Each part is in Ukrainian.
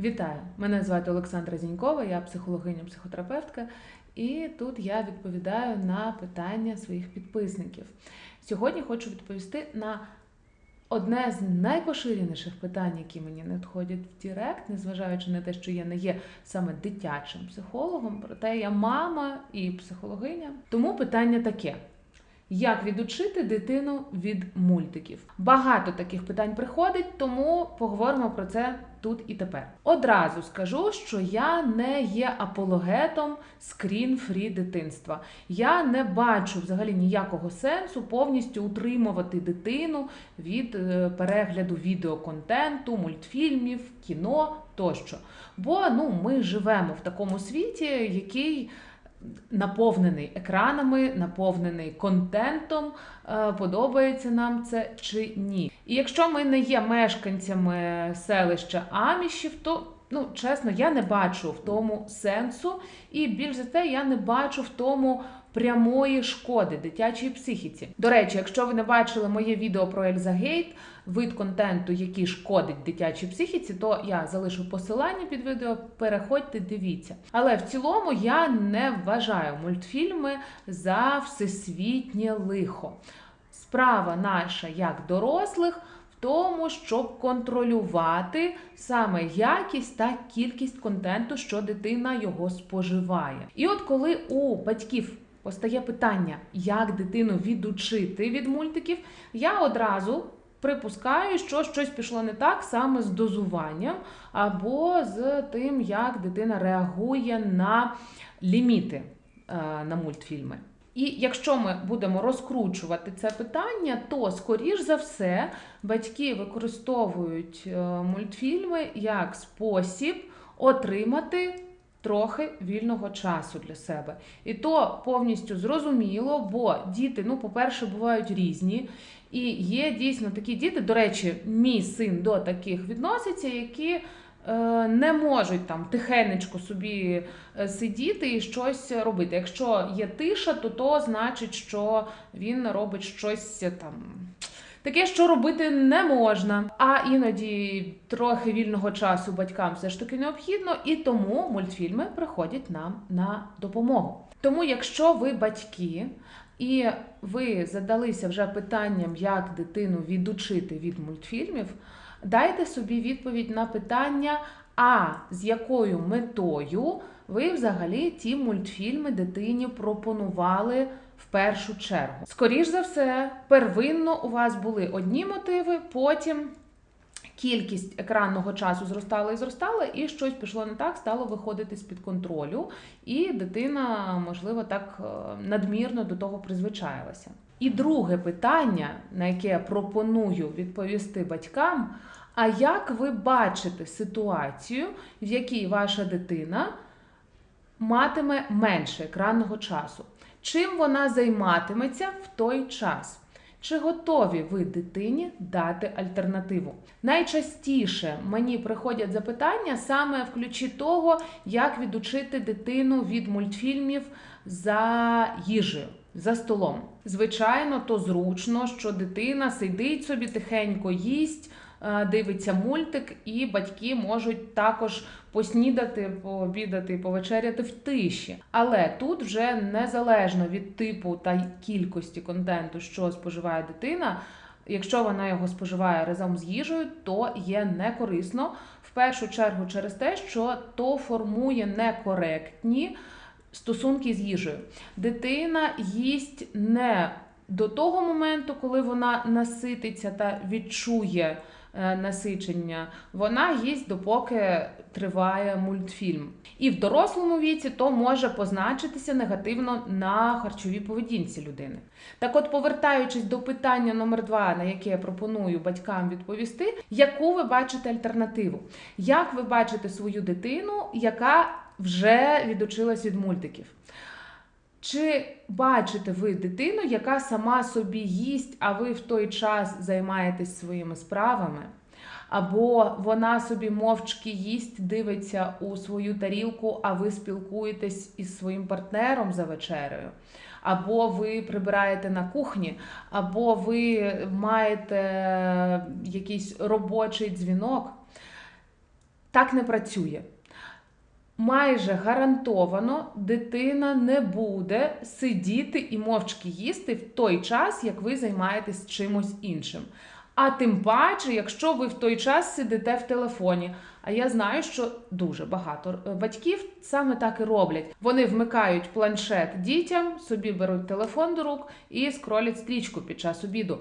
Вітаю! Мене звати Олександра Зінькова, я психологиня-психотерапевтка, і тут я відповідаю на питання своїх підписників. Сьогодні хочу відповісти на одне з найпоширеніших питань, які мені надходять в Директ, незважаючи на те, що я не є саме дитячим психологом, проте я мама і психологиня. Тому питання таке. Як відучити дитину від мультиків? Багато таких питань приходить, тому поговоримо про це тут і тепер. Одразу скажу, що я не є апологетом скрін-фрі дитинства. Я не бачу взагалі ніякого сенсу повністю утримувати дитину від е, перегляду відеоконтенту, мультфільмів, кіно тощо. Бо ну, ми живемо в такому світі, який наповнений екранами, наповнений контентом, е, подобається нам це чи ні. І якщо ми не є мешканцями селища Амішів, то ну чесно, я не бачу в тому сенсу, і більш за те, я не бачу в тому прямої шкоди дитячій психіці. До речі, якщо ви не бачили моє відео про Ельзагейт, вид контенту, який шкодить дитячій психіці, то я залишу посилання під відео. Переходьте, дивіться. Але в цілому я не вважаю мультфільми за всесвітнє лихо. Справа наша як дорослих. Тому, щоб контролювати саме якість та кількість контенту, що дитина його споживає. І от коли у батьків постає питання, як дитину відучити від мультиків, я одразу припускаю, що щось пішло не так саме з дозуванням, або з тим, як дитина реагує на ліміти е, на мультфільми. І якщо ми будемо розкручувати це питання, то скоріш за все батьки використовують е, мультфільми як спосіб отримати трохи вільного часу для себе. І то повністю зрозуміло, бо діти, ну, по-перше, бувають різні. І є дійсно такі діти, до речі, мій син до таких відноситься, які. Е, не можуть там тихенечко собі е, сидіти і щось робити. Якщо є тиша, то то значить, що він робить щось там Таке, що робити не можна. А іноді трохи вільного часу батькам все ж таки необхідно, і тому мультфільми приходять нам на допомогу. Тому, якщо ви батьки і ви задалися вже питанням, як дитину відучити від мультфільмів, дайте собі відповідь на питання, а з якою метою ви взагалі ті мультфільми дитині пропонували в першу чергу. Скоріш за все, первинно у вас були одні мотиви, потім. Кількість екранного часу зростала і зростала, і щось пішло не так, стало виходити з-під контролю, і дитина, можливо, так е, надмірно до того призвичаїлася. І друге питання, на яке я пропоную відповісти батькам: а як ви бачите ситуацію, в якій ваша дитина матиме менше екранного часу? Чим вона займатиметься в той час? Чи готові ви дитині дати альтернативу? Найчастіше мені приходять запитання саме в ключі того, як відучити дитину від мультфільмів за їжею, за столом. Звичайно, то зручно, що дитина сидить собі тихенько їсть. Е, дивиться мультик, і батьки можуть також поснідати, пообідати, повечеряти в тиші. Але тут вже незалежно від типу та кількості контенту, що споживає дитина. Якщо вона його споживає разом з їжею, то є некорисно в першу чергу через те, що то формує некоректні стосунки з їжею. Дитина їсть не до того моменту, коли вона насититься та відчує. Е, насичення, вона їсть допоки триває мультфільм. І в дорослому віці то може позначитися негативно на харчовій поведінці людини. Так, от, повертаючись до питання номер два, на яке я пропоную батькам відповісти, яку ви бачите альтернативу? Як ви бачите свою дитину, яка вже відучилась від мультиків? Чи бачите ви дитину, яка сама собі їсть, а ви в той час займаєтесь своїми справами? Або вона собі мовчки їсть, дивиться у свою тарілку, а ви спілкуєтесь із своїм партнером за вечерею? Або ви прибираєте на кухні, або ви маєте якийсь робочий дзвінок. Так не працює. Майже гарантовано дитина не буде сидіти і мовчки їсти в той час, як ви займаєтесь чимось іншим. А тим паче, якщо ви в той час сидите в телефоні. А я знаю, що дуже багато батьків саме так і роблять. Вони вмикають планшет дітям, собі беруть телефон до рук і скролять стрічку під час обіду.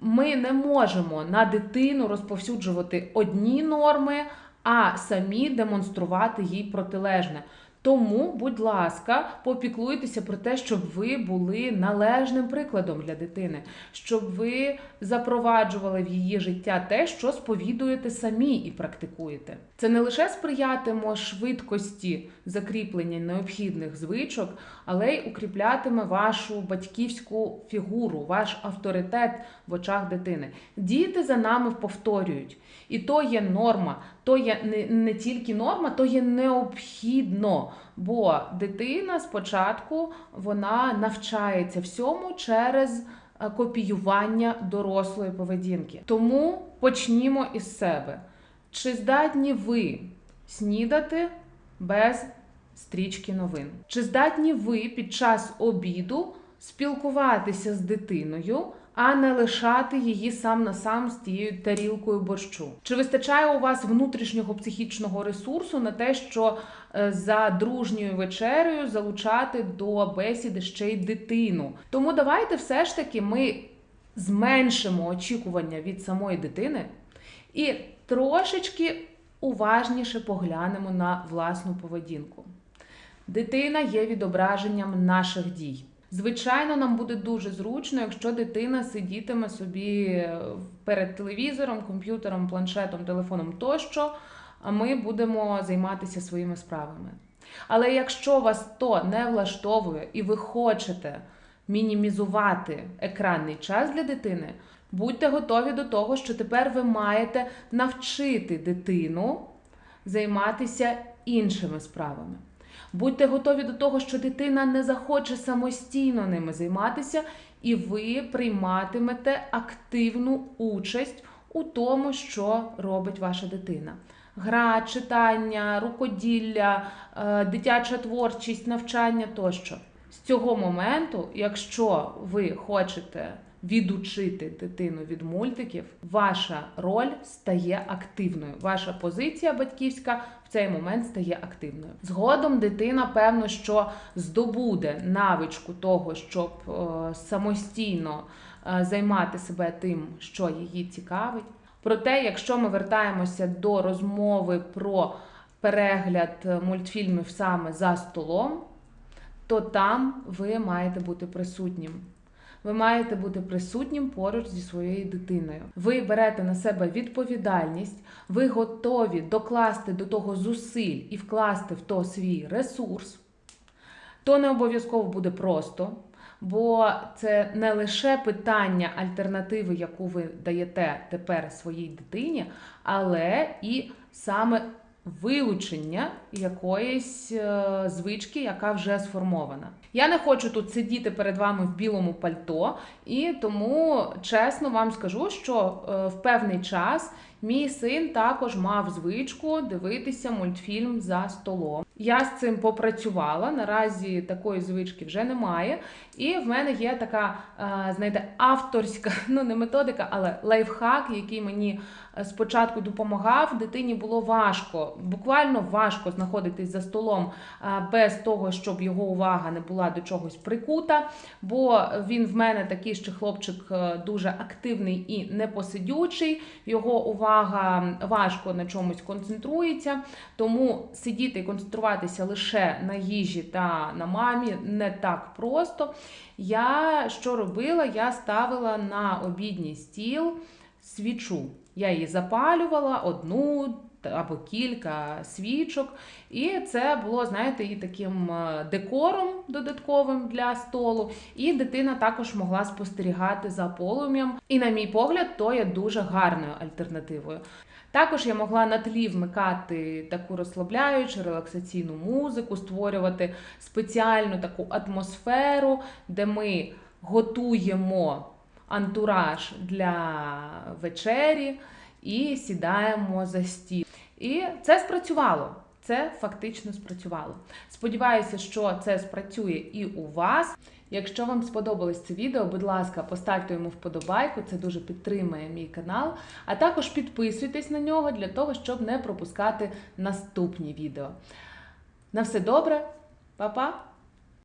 Ми не можемо на дитину розповсюджувати одні норми, а самі демонструвати їй протилежне. Тому, будь ласка, попіклуйтеся про те, щоб ви були належним прикладом для дитини, щоб ви запроваджували в її життя те, що сповідуєте самі і практикуєте. Це не лише сприятиме швидкості закріплення необхідних звичок, але й укріплятиме вашу батьківську фігуру, ваш авторитет в очах дитини. Діти за нами повторюють. І то є норма, то є не, не тільки норма, то є необхідно. Бо дитина спочатку вона навчається всьому через е, копіювання дорослої поведінки. Тому почнімо із себе. Чи здатні ви снідати без стрічки новин? Чи здатні ви під час обіду спілкуватися з дитиною? А не лишати її сам на сам з тією тарілкою борщу. Чи вистачає у вас внутрішнього психічного ресурсу на те, що е, за дружньою вечерею залучати до бесіди ще й дитину? Тому давайте все ж таки ми зменшимо очікування від самої дитини і трошечки уважніше поглянемо на власну поведінку. Дитина є відображенням наших дій. Звичайно, нам буде дуже зручно, якщо дитина сидітиме собі перед телевізором, комп'ютером, планшетом, телефоном тощо, а ми будемо займатися своїми справами. Але якщо вас то не влаштовує і ви хочете мінімізувати екранний час для дитини, будьте готові до того, що тепер ви маєте навчити дитину займатися іншими справами. Будьте готові до того, що дитина не захоче самостійно ними займатися, і ви прийматимете активну участь у тому, що робить ваша дитина. Гра, читання, рукоділля, е, дитяча творчість, навчання тощо. З цього моменту, якщо ви хочете відучити дитину від мультиків, ваша роль стає активною. Ваша позиція батьківська в цей момент стає активною. Згодом дитина, певно, що здобуде навичку того, щоб е, самостійно е, займати себе тим, що її цікавить. Проте, якщо ми вертаємося до розмови про перегляд мультфільмів саме за столом, то там ви маєте бути присутнім. Ви маєте бути присутнім поруч зі своєю дитиною. Ви берете на себе відповідальність, ви готові докласти до того зусиль і вкласти в то свій ресурс. То не обов'язково буде просто, бо це не лише питання альтернативи, яку ви даєте тепер своїй дитині, але і саме вилучення якоїсь е, звички, яка вже сформована. Я не хочу тут сидіти перед вами в білому пальто, і тому чесно вам скажу, що е, в певний час мій син також мав звичку дивитися мультфільм за столом. Я з цим попрацювала. Наразі такої звички вже немає. І в мене є така, е, знаєте, авторська, ну не методика, але лайфхак, який мені е, спочатку допомагав. Дитині було важко, буквально важко знаходитись за столом е, без того, щоб його увага не була до чогось прикута. Бо він в мене такий ще хлопчик дуже активний і непосидючий. Його увага важко на чомусь концентрується. Тому сидіти і концентруватися лише на їжі та на мамі не так просто. Я що робила? Я ставила на обідній стіл свічу. Я її запалювала одну або кілька свічок. І це було, знаєте, і таким е, декором додатковим для столу. І дитина також могла спостерігати за полум'ям. І, на мій погляд, то є дуже гарною альтернативою. Також я могла на тлі вмикати таку розслабляючу, релаксаційну музику, створювати спеціальну таку атмосферу, де ми готуємо антураж для вечері і сідаємо за стіл. І це спрацювало. Це фактично спрацювало. Сподіваюся, що це спрацює і у вас. Якщо вам сподобалось це відео, будь ласка, поставте йому вподобайку, це дуже підтримує мій канал. А також підписуйтесь на нього для того, щоб не пропускати наступні відео. На все добре, Па-па!